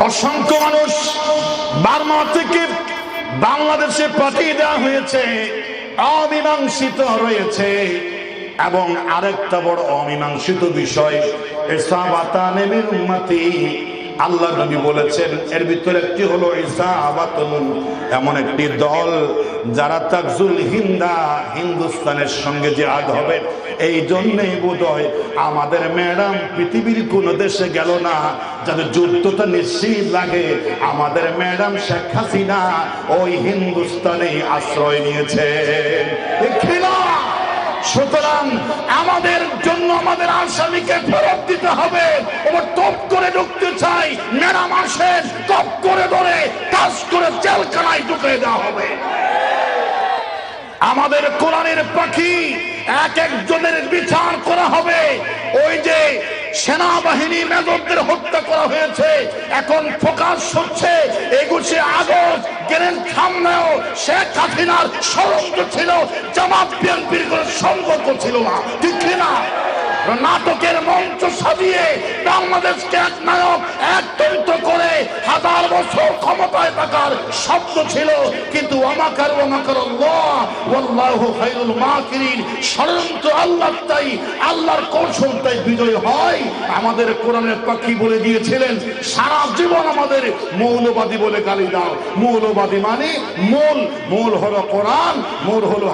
অসংখ্য মানুষ বার্মা থেকে বাংলাদেশে পাঠিয়ে দেওয়া হয়েছে, অমীমাংসিত রয়েছে। এবং আরেকটা বড় অমীমাংসিত বিষয় এসাবাতানের উম্মতি আল্লাহ নবী বলেছেন, এর ভিতরে একটি হলো ইসাবাতুন এমন একটি দল যারা তাকজুল হিন্দা, হিন্দুস্তানের সঙ্গে জিহাদ হবে। এই জন্যই বোধহয় আমাদের ম্যাডাম পৃথিবীর কোন দেশে গেল না, যাদের যুদ্ধটা নিশ্চিত লাগে, আমাদের ম্যাডাম শেখ হাসিনা ওই হিন্দুস্তানে আশ্রয় নিয়েছে। না সুতরাং আমাদের জন্য আমাদের আসামিকে ফেরত দিতে হবে। ওরা টপ করে ঢুকতে চাই ম্যাডাম আসেন টপ করে ধরে কাজ করে জেলখানায় ঢুকে দেওয়া হবে। আমাদের কোরআনের পাখি এক একজনের বিচার করা হবে। ওই যে সেনাবাহিনী মেজরদের হত্যা করা হয়েছে, এখন ফোকাস হচ্ছে সামনেও শেখ হাসিনার ষড়যন্ত্র ছিল জামাত বিএনপির সম্পর্ক ছিল না। ঠিক না নাটকের মঞ্চ সাজিয়ে বাংলাদেশকে এক নায়ক একত্রিত করে হাজার বছর ক্ষমতায় থাকার শব্দ ছিল। কিন্তু আমাকার আমাকার তাই, আল্লাহর হয়। আমাদের বলে দিয়েছিলেন, সারা জীবন আমাদের মৌলবাদী বলে দাও। মৌলবাদী মানে কোরআন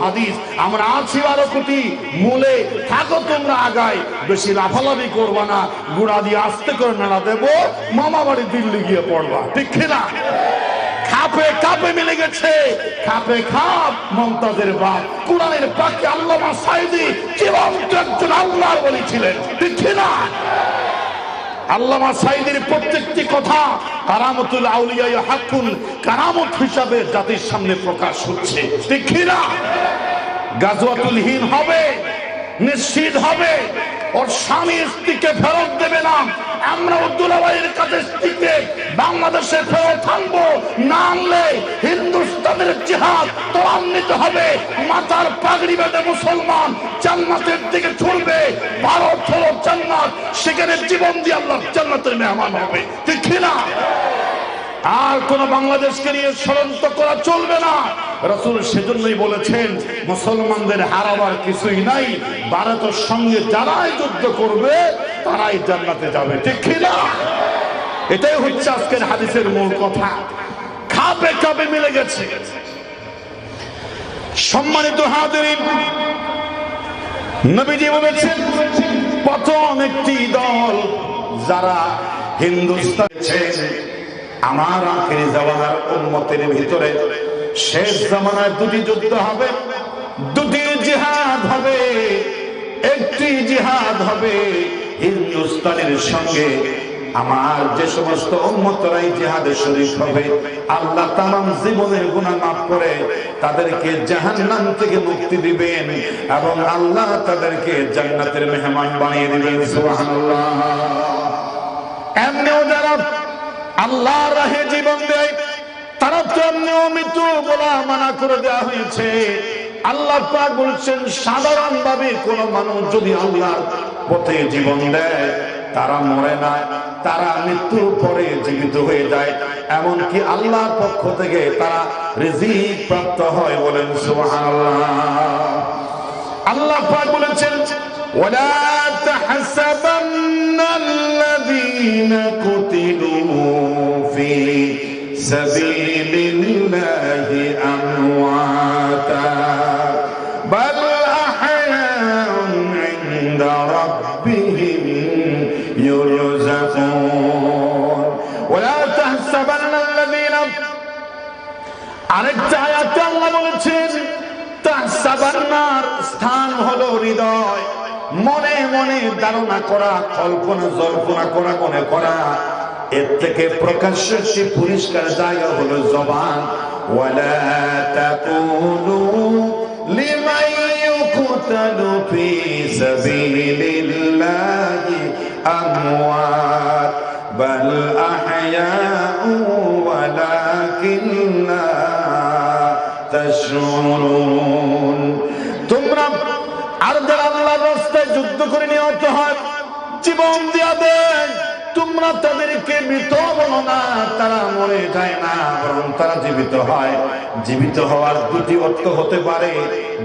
হাদিস। আমরা আছি বারো কোটি মূলে, থাকো তোমরা আগায়। বেশি লাফালাফি করবা না, গুড়া দিয়ে আস্তে করে নাড়া দেবো, মামা বাড়ি দিল্লি গিয়ে পড়বা। ঠিক না? আল্লামা প্রত্যেকটি কথা কারামত হিসাবে জাতির সামনে প্রকাশ হচ্ছে। ঠিক হিন হবে, নিশ্চিত হবে। ওর স্বামী স্ত্রীকে ফেরত দেবে না। আমরা উদ্দুলাবাইয়ের কাছে স্ত্রীকে বাংলাদেশে ফেরত আনব, না আনলে হিন্দুস্তানের জিহাদ ত্বরান্বিত হবে। মাথার পাগড়ি বেঁধে মুসলমান জান্নাতের দিকে ছুটবে ভারত হলো জান্নাত, সেখানে জীবন দিয়ে আল্লাহ জান্নাতের মেহমান হবে। ঠিক না আর কোন বাংলাদেশকে নিয়ে ষড়যন্ত্র করা চলবে না। রসুল সেজন্যই বলেছেন, মুসলমানদের হারাবার কিছুই নাই, ভারতের সঙ্গে যারাই যুদ্ধ করবে, তারাই জান্নাতে যাবে। ঠিক না? এটাই হচ্ছে আজকের হাদিসের মূল কথা। খাপে খাপে মিলে গেছে। সম্মানিত হাদিন নবীজি বলেছেন প্রথম একটি দল যারা হিন্দুস্তান আমার আখেরি জামানার উম্মতের ভিতরে শেষ জামানায় দুটি যুদ্ধ হবে, দুটি জিহাদ হবে, একটি জিহাদ হবে। হিন্দুস্তানের সঙ্গে আমার যে সমস্ত উম্মতরাই জিহাদে শরীফ হবে, আল্লাহ তামাম জীবনের গুনাহ মাফ করে তাদেরকে জাহান্নাম থেকে মুক্তি দিবেন এবং আল্লাহ তাদেরকে জান্নাতের মেহমান বানিয়ে দিবেন, সুবহানাল্লাহ। এমনিও যারা আল্লাহর রাহে জীবন দেয় তারা তো নিয়মিত বলা মানা করে দেওয়া হয়েছে। আল্লাহ পাক বলছেন সাধারণ ভাবে কোন মানুষ যদি পথে জীবন দেয়, তারা মরে না, তারা পরে জীবিত হয়ে যায়। এমনকি আল্লাহর পক্ষ থেকে তারা রিজিক প্রাপ্ত হয় বলেন সুবহানাল্লাহ। আল্লাহ পাক বলেছেন, ওয়ালা তাহসাবান্না আল্লাযীনা কুতিলু ফি সাবিলিল্লাহি আমওয়াতা বাল আহয়াউন ইনদা রাব্বিহিম يرزقون ولا تحسبن الذين আরেকটা আয়াতে আল্লাহ বলেছেন তাহসাবান্নার স্থান হলো হৃদয় মনে মনে ধারণা করা কল্পনা জল্পনা করা মনে করা এর থেকে প্রকাশ্য সে পরিষ্কার জায়গা হলো জবান। তোমরা আর যারা রাস্তায় যুদ্ধ করে নিহত হয়, জীবন দিয়া দেয় তোমরা তাদেরকে মৃত বলো না, তারা মরে যায় না, বরং তারা জীবিত হয়। জীবিত হওয়ার দুটি অর্থ হতে পারে।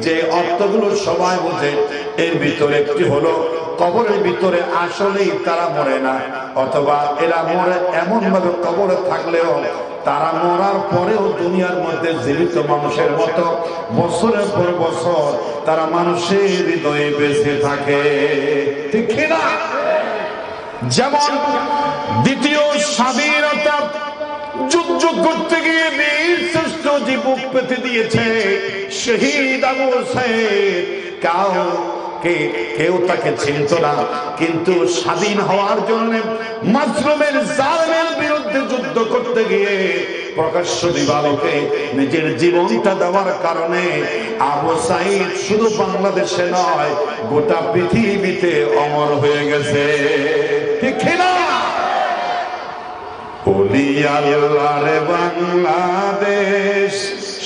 যে অর্থগুলো সবাই বোঝে, এর ভিতরে একটি হলো, কবরের ভিতরে আসলেই তারা মরে না, অথবা এরা মরে এমন ভাবে কবরে থাকলেও তারা মরার পরেও দুনিয়ার মধ্যে জীবিত মানুষের মতো বছরের পর বছর তারা মানুষের হৃদয়ে বেঁচে থাকে। ঠিক না যেমন দ্বিতীয় স্বাধীনতা যুদ্ধ করতে গিয়ে বীর শ্রেষ্ঠ জীবক পেতে দিয়েছে, শহীদ আবু সাহেব কাউ কেউ তাকে চিনত না, কিন্তু স্বাধীন হওয়ার জন্য মাসরুমের জালেমের বিরুদ্ধে যুদ্ধ করতে গিয়ে প্রকাশ্য দিবালোকে নিজের জীবনটা দেওয়ার কারণে আবু সাইদ শুধু বাংলাদেশে নয়, গোটা পৃথিবীতে অমর হয়ে গেছে। ঠিক বাংলাদেশ,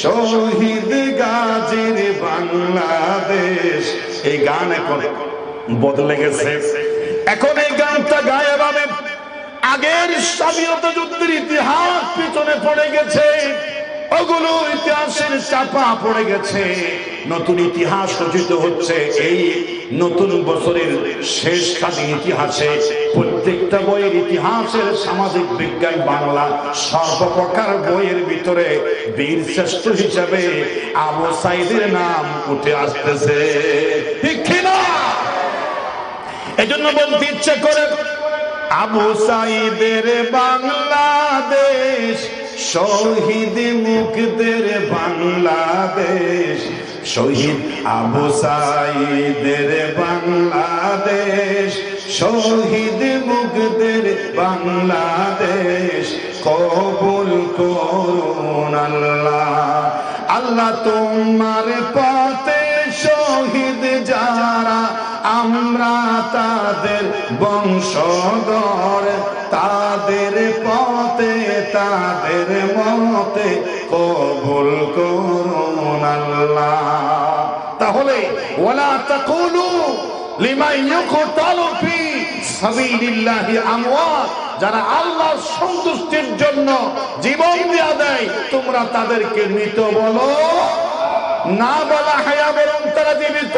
শহীদ গাজীর বাংলাদেশ। এই গান এখন বদলে গেছে। এখন এই গানটা গায়ে পাবে আগের স্বাধীনতা যুদ্ধের ইতিহাস পিছনে পড়ে গেছে। ওগুলো ইতিহাসের চাপা পড়ে গেছে। নতুন ইতিহাস রচিত হচ্ছে এই নতুন বছরের শেষ স্বাধীন ইতিহাসে, প্রত্যেকটা বইয়ের ইতিহাসের সামাজিক বিজ্ঞান বাংলা সর্বপ্রকার বইয়ের ভিতরে বীর শ্রেষ্ঠ হিসাবে আবু সাইদের নাম উঠে আসতেছে। এজন্য বলতে ইচ্ছে করে, আবু সাইদের বাংলাদেশ, শহীদ মুখদের বাংলাদেশ শহীদ আবু সাইদের বাংলাদেশ, শহীদ মুখদের বাংলাদেশ। কবুল করুন আল্লাহ। আল্লাহ তোমার পথে শহীদ যারা, আমরা তাদের বংশধর। তাদের পথে, তাদের মতে কবুল করুন আল্লাহ। তাহলে ওলা তাকুলু লিমান ইউকতালু ফি সাবিলিল্লাহি আমওয়াত। যারা আল্লাহর সন্তুষ্টির জন্য জীবন দেয়া দেয়, তোমরা তাদেরকে মৃত বলো। না বলা হায়া বরং তারা জীবিত।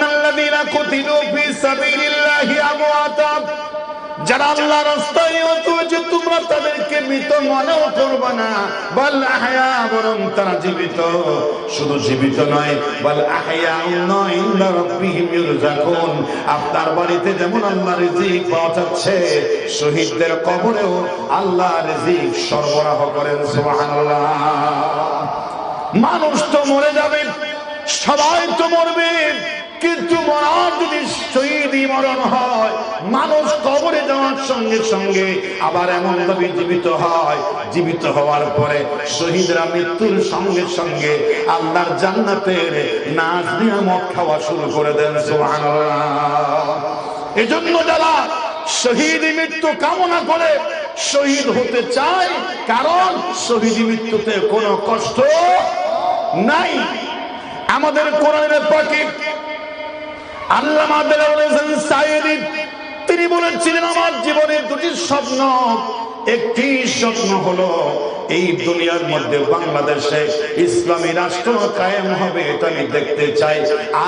আল্লাযীনা যারা আল্লাহ রাস্তায় তোমরা তাদেরকে মৃত মনেও না। বল বরং তারা জীবিত। শুধু জীবিত নয়, বল আপনার বাড়িতে যেমন আল্লাহ রিজিক পৌঁছাচ্ছে শহীদদের কবরেও আল্লাহ রিজিক সরবরাহ করেন মানুষ তো মরে যাবে, সবাই তো মরবে। কিন্তু মরার যদি শহীদই মরণ হয়, মানুষ কবরে যাওয়ার সঙ্গে সঙ্গে আবার এমন ভাবে জীবিত হয়। জীবিত হওয়ার পরে শহীদরা মৃত্যুর সঙ্গে সঙ্গে আল্লাহর জান্নাতের নাচ নিয়ামত খাওয়া শুরু করে দেন এজন্য যারা শহীদ মৃত্যু কামনা করে শহীদ হতে চায়, কারণ শহীদ মৃত্যুতে কোনো কষ্ট নাই। আমাদের কোরআনের পাখি তিনি বলেছিলেন, আমার জীবনের দুটি স্বপ্ন, একটি স্বপ্ন হলো এই দুনিয়ার মধ্যে বাংলাদেশে ইসলামী রাষ্ট্র কায়েম হবে, এটা আমি দেখতে চাই।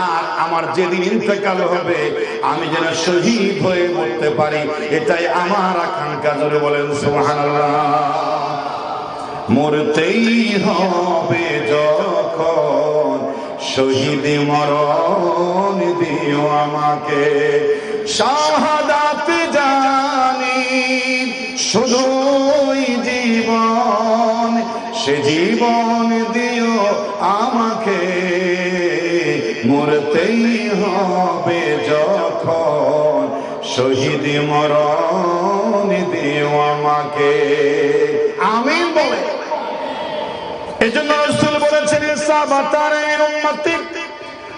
আর আমার যেদিন ইন্তেকাল হবে, আমি যেন শহীদ হয়ে মরতে পারি। এটাই আমার আকাঙ্ক্ষা, জোরে বলেন, সুবহানাল্লাহ। মরতেই হবে যখন শহীদ মরণ দিও আমাকে। শাহাদাত জানি শুধুই জীবন, সে জীবন দিও আমাকে। মরতেই হবে যখন শহীদ মরণ দিও আমাকে। আমিন বলে। এই জন্য রসুল বলেছেন উম্মতি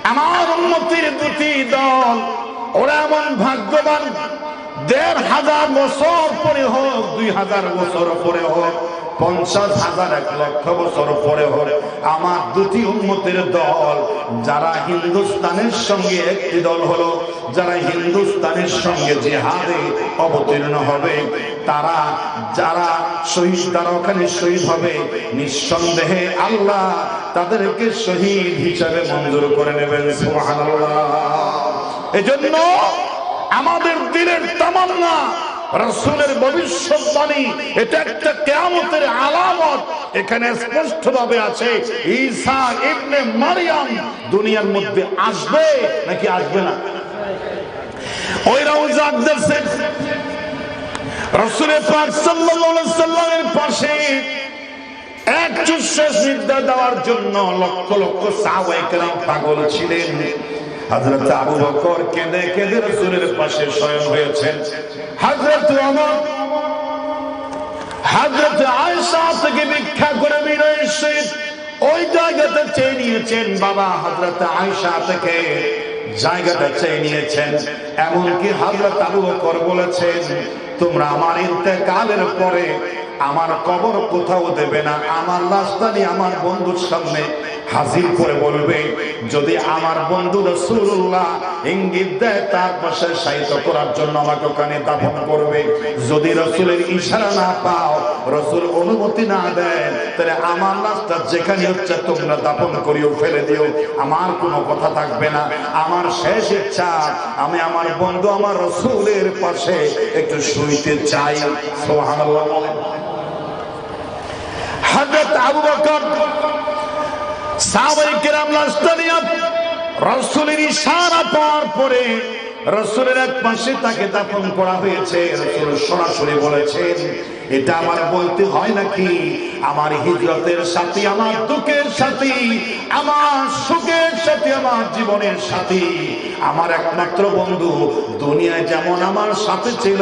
আমার উন্মতির দুটি দল। ওরা এমন ভাগ্যবান, দেড় হাজার বছর পরে হোক, দুই হাজার বছর পরে হোক। পঞ্চাশ হাজার এক লক্ষ বছর পরে হোক আমার দুটি উন্মতের দল, যারা হিন্দুস্তানের সঙ্গে একটি দল হলো, যারা হিন্দুস্তানের সঙ্গে জেহাদে অবতীর্ণ হবে, তারা যারা শহীদ তারা ওখানে শহীদ হবে, নিঃসন্দেহে আল্লাহ তাদেরকে শহীদ হিসাবে মঞ্জুর করে নেবেন এজন্য আমাদের দিলের তামান্না রসুলের ভবিষ্যৎবাণী এটা একটা কেয়ামতের আলামত। এখানে স্পষ্ট ভাবে আছে, ঈসা ইবনে মারিয়াম দুনিয়ার মধ্যে আসবে নাকি আসবে না? রসুলের পাক সাল্লাল্লাহু সাল্লামের পাশে এক চুষে বিদ্যা দেওয়ার জন্য লক্ষ লক্ষ সাহাবায়ে কেরাম পাগল ছিলেন। আবু বকর কেঁদে কেঁদে পাশে হয়েছেন। থেকে ভিক্ষা করে ওই জায়গাতে চেয়ে নিয়েছেন বাবা থেকে জায়গাটা চেয়ে নিয়েছেন। এমনকি হযরত আবু বকর বলেছেন, তোমরা আমার ইন্তেকালের পরে আমার কবর কোথাও দেবে না, আমার লাশটা আমার বন্ধুর সামনে হাজির করে বলবে, যদি আমার বন্ধু রসুল্লাহ ইঙ্গিত দেয়, তার পাশে সাহিত্য করার জন্য আমাকে ওখানে দাফন করবে। যদি রসুলের ইশারা না পাও, রসুল অনুমতি না দেয়, তাহলে আমার লাশটা যেখানে হচ্ছে তোমরা দাফন করিও, ফেলে দিও। আমার কোনো কথা থাকবে না। আমার শেষ ইচ্ছা, আমি আমার বন্ধু আমার রসুলের পাশে একটু শুইতে চাই। বলেন হযরত আবু বকর সরাসরি বলেছেন, এটা আমার বলতে হয় নাকি? আমার হিজরতের সাথে, আমার দুঃখের সাথী, আমার সুখের সাথে, আমার জীবনের সাথী, আমার একমাত্র বন্ধু, দুনিয়ায় যেমন আমার সাথে ছিল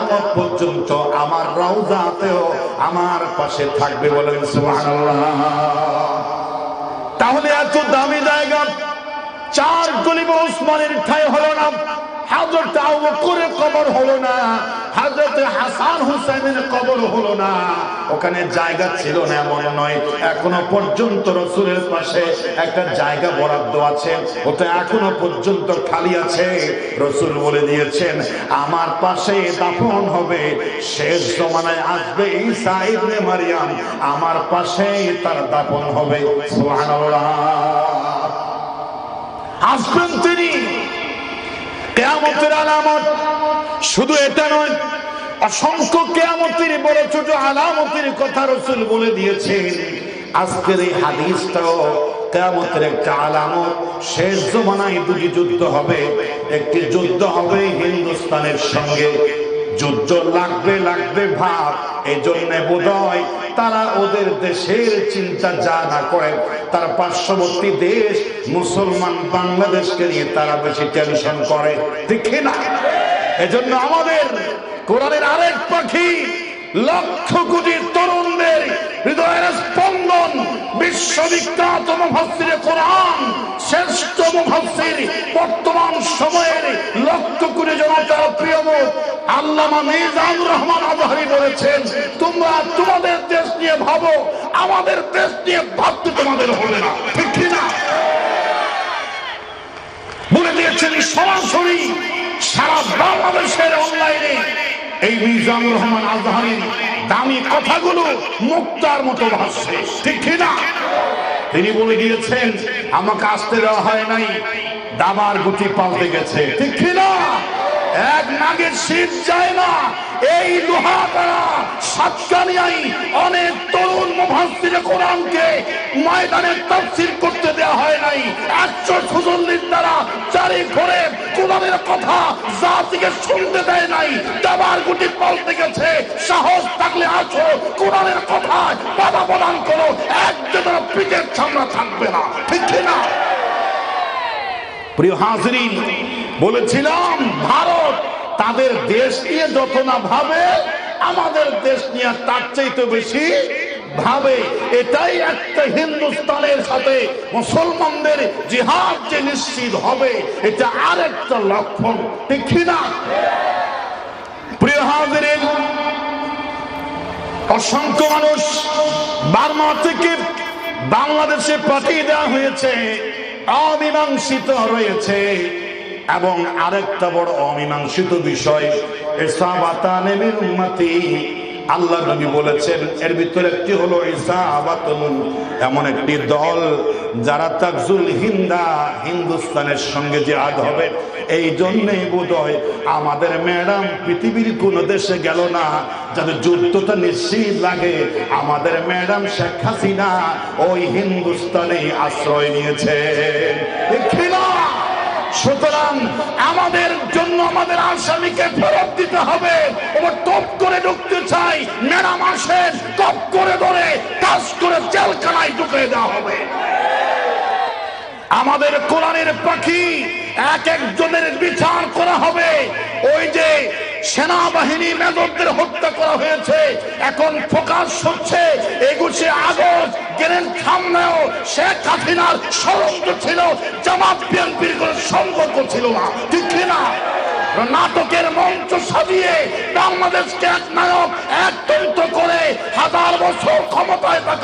আমার পর্যন্ত আমার রওজাতেও আমার পাশে থাকবে বলেন সুবহানাল্লাহ। তাহলে এত দামি জায়গা চার গলিব ওসমানের ঠাই হলো না। হাজরত কবর হলো না হাসান হুসাইনের কবর হলো না। ওখানে জায়গা ছিল না, এমন নয়। এখনও পর্যন্ত রসুলের পাশে একটা জায়গা বরাদ্দ আছে ওটা এখনও পর্যন্ত খালি আছে। রসুল বলে দিয়েছেন, আমার পাশে দাফন হবে, শেষ জমানায় আসবে ঈসা ইবনে মারিয়াম, আমার পাশে তার দাফন হবে। আসবেন তিনি। কেয়ামতের আলামত শুধু এটা নয়, অসংখ্য কেয়ামতের বড় ছোট আলামতের কথা রসুল বলে দিয়েছেন। আজকের এই হাদিসটাও কেয়ামতের একটা আলামত। শেষ জমানায় দুটি যুদ্ধ হবে। একটি যুদ্ধ হবে হিন্দুস্তানের সঙ্গে। যুদ্ধ লাগবে লাগবে ভাব এই জন্য বোধ তারা ওদের দেশের চিন্তা যা না করে তার পার্শ্ববর্তী দেশ মুসলমান বাংলাদেশকে নিয়ে তারা বেশি টেনশন করে। দেখে না এজন্য আমাদের কোরআনের আরেক পাখি লক্ষ কোটি তরুণদের হৃদয়ের স্পন্দন বিশ্ববিখ্যাত মুফাসসিরে কোরআন, শ্রেষ্ঠ মুফাসসির বর্তমান সময়ের লক্ষ কোটি জনতার প্রিয় আল্লামা মিজানুর রহমান আজহারি বলেছেন, তোমরা তোমাদের দেশ নিয়ে ভাবো, আমাদের দেশ নিয়ে ভাবতে তোমাদের হবে না। ঠিক না? বলে দিয়েছেন সরাসরি সারা বাংলাদেশের অনলাইনে এই মিজানুর রহমান আজহারির দামি কথাগুলো মুক্তার মতো ভাসছে। ঠিক না তিনি বলে দিয়েছেন, আমাকে আসতে দেওয়া হয় নাই, দাবার গুটি পাল্টে গেছে। ঠিক না এক নাগের শীত যায় না। এই লোহাগাড়া সাতকানিয়াই অনেক তরুণ মুফাসসিরে কোরআনকে ময়দানে তাফসীর করতে দেয়া হয় নাই। একশো সুজল্লির দ্বারা চারি ঘরে কোরআনের কথা জাতিকে শুনতে দেয় নাই। দাবার গুটি পাল্টে গেছে। সাহস থাকলে আছো, কোরআনের কথা বাধা প্রদান করো। একজন পিঠের ছামড়া থাকবে না। ঠিক না প্রিয় হাজরিন বলেছিলাম, ভারত তাদের দেশ নিয়ে যত না ভাবে, আমাদের দেশ নিয়ে তার চাইতে বেশি ভাবে। এটাই একটা হিন্দুস্তানের সাথে মুসলমানদের জিহাদ যে নিশ্চিত হবে, এটা আর একটা লক্ষণ। ঠিক না? অসংখ্য মানুষ বার্মা থেকে বাংলাদেশে পাঠিয়ে দেওয়া হয়েছে, অমীমাংসিত রয়েছে। এবং আরেকটা বড় অমীমাংসিত বিষয় আল্লাহ নবী বলেছেন, এর ভিতরে একটি হলো এমন একটি দল যারা তাকজুল হিন্দা, হিন্দুস্তানের সঙ্গে জিহাদ হবে। এই জন্যই বোধ হয় আমাদের ম্যাডাম পৃথিবীর কোন দেশে গেল না যাদের যুদ্ধটা নিশ্চিত লাগে। আমাদের ম্যাডাম শেখ হাসিনা ওই হিন্দুস্তানে আশ্রয় নিয়েছে? সুতরাং আমাদের জন্য আমাদের আসামিকে ফেরত দিতে হবে। ওরা টপ করে ঢুকতে চাই ম্যাডাম আসেন টপ করে ধরে, কাজ করে জেলখানায় ঢুকে দেওয়া হবে। আমাদের কোরআনের পাখি এক একজনের বিচার করা হবে। ওই যে সেনাবাহিনী মেজরদের হত্যা করা হয়েছে। এখন ফোকাস হচ্ছে, একুশে আগস্ট ছিল ছিল না। না? নাটকের মঞ্চ সাজিয়ে বাংলাদেশকে এক নায়ক, এক করে হাজার বছর ক্ষমতায় থাকা